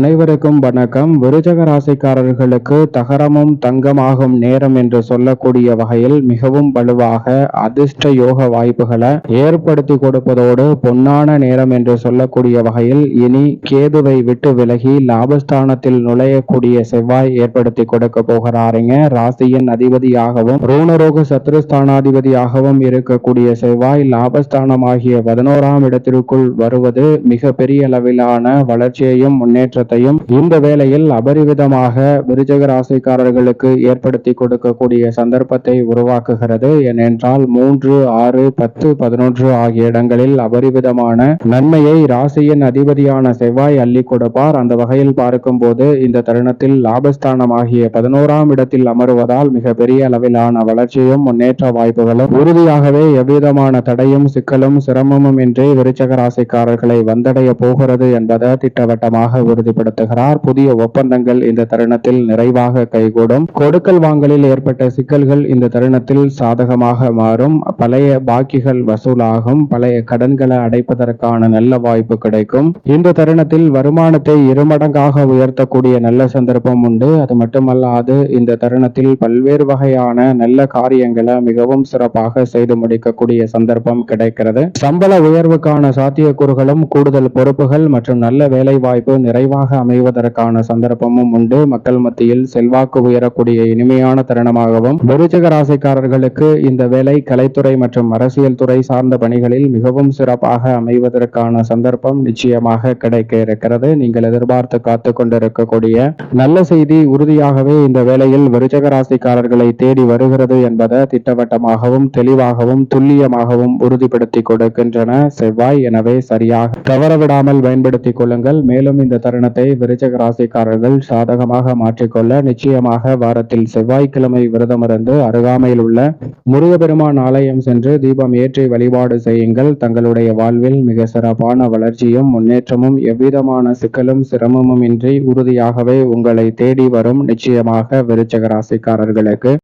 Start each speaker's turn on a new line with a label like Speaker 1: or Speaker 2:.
Speaker 1: அனைவருக்கும் வணக்கம். விருச்சக ராசிக்காரர்களுக்கு தகரமும் தங்கமாகும் நேரம் என்று சொல்லக்கூடிய வகையில் மிகவும் வலுவாக அதிர்ஷ்ட யோக வாய்ப்புகளை ஏற்படுத்தி கொடுப்பதோடு பொன்னான நேரம் என்று சொல்லக்கூடிய வகையில் இனி கேதுவை விட்டு விலகி லாபஸ்தானத்தில் நுழையக்கூடிய செவ்வாய் ஏற்படுத்தி கொடுக்க போகிறாருங்க. ராசியின் அதிபதியாகவும் ரோணரோக சத்ருஸ்தானாதிபதியாகவும் இருக்கக்கூடிய செவ்வாய் லாபஸ்தானமாகிய பதினோராம் இடத்திற்குள் வருவது மிக பெரிய அளவிலான வளர்ச்சியையும் முன்னேற்றத்தையும் இந்த வேளையில் அபரிவிதமாக விருச்சக ராசிக்காரர்களுக்கு ஏற்படுத்தி கொடுக்கக்கூடிய சந்தர்ப்பத்தை உருவாக்குகிறது. ஏனென்றால் மூன்று ஆறு பத்து பதினொன்று ஆகிய இடங்களில் அபரிவிதமான நன்மையை ராசியின் அதிபதியான செவ்வாய் அள்ளி கொடுப்பார். அந்த வகையில் பார்க்கும்போது இந்த தருணத்தில் லாபஸ்தானமாகிய பதினோராம் இடத்தில் அமருவதால் மிக பெரிய அளவிலான வளர்ச்சியும் முன்னேற்ற வாய்ப்புகளும் உறுதியாகவே எவ்விதமான தடையும் சிக்கலும் சிரமமும் இன்றி விருச்சக ராசிக்காரர்களை வந்தடைய போகிறது என்பதை திட்டவட்டமாக ஏற்படுத்துகிறார் புதிய ஒப்பந்தங்கள் இந்த தருணத்தில் நிறைவாக கைகூடும். கொடுக்கல் வாங்கலில் ஏற்பட்ட சிக்கல்கள் இந்த தருணத்தில் சாதகமாக மாறும். பழைய பாக்கிகள் வசூலாகும். பழைய கடன்களை அடைப்பதற்கான நல்ல வாய்ப்பு கிடைக்கும். இந்த தருணத்தில் வருமானத்தை இருமடங்காக உயர்த்தக்கூடிய நல்ல சந்தர்ப்பம் உண்டு. அது மட்டுமல்லாது இந்த தருணத்தில் பல்வேறு வகையான நல்ல காரியங்களை மிகவும் சிறப்பாக செய்து முடிக்கக்கூடிய சந்தர்ப்பம் கிடைக்கிறது. சம்பள உயர்வுக்கான சாத்தியக்கூறுகளும் கூடுதல் பொறுப்புகள் மற்றும் நல்ல வேலை வாய்ப்பு சிறப்பாக அமைவதற்கான சந்தர்ப்பமும் உண்டு. மக்கள் மத்தியில் செல்வாக்கு உயரக்கூடிய இனிமையான தருணமாகவும் விருச்சக ராசிக்காரர்களுக்கு இந்த வேலை கலைத்துறை மற்றும் அரசியல் துறை சார்ந்த பணிகளில் மிகவும் சிறப்பாக அமைவதற்கான சந்தர்ப்பம் நிச்சயமாக கிடைக்க இருக்கிறது. நீங்கள் எதிர்பார்த்து காத்து கொண்டிருக்கக்கூடிய நல்ல செய்தி உறுதியாகவே இந்த வேளையில் விருச்சக ராசிக்காரர்களை தேடி வருகிறது என்பதை திட்டவட்டமாகவும் தெளிவாகவும் துல்லியமாகவும் உறுதிப்படுத்தி கொடுக்கின்றன செவ்வாய். எனவே சரியாக தவறவிடாமல் பயன்படுத்திக் கொள்ளுங்கள். மேலும் இந்த தருணத்தை விருச்சக ராசிக்காரர்கள் சாதகமாக மாற்றிக்கொள்ள நிச்சயமாக வாரத்தில் செவ்வாய்க்கிழமை விரதமிருந்து அருகாமையில் உள்ள முருகப்பெருமான் ஆலயம் சென்று தீபம் ஏற்றி வழிபாடு செய்யுங்கள். தங்களுடைய வாழ்வில் மிக சிறப்பான வளர்ச்சியும் முன்னேற்றமும் எவ்விதமான சிக்கலும் சிரமமும் இன்றி உறுதியாகவே உங்களை தேடி வரும் நிச்சயமாக விருச்சக ராசிக்காரர்களுக்கு.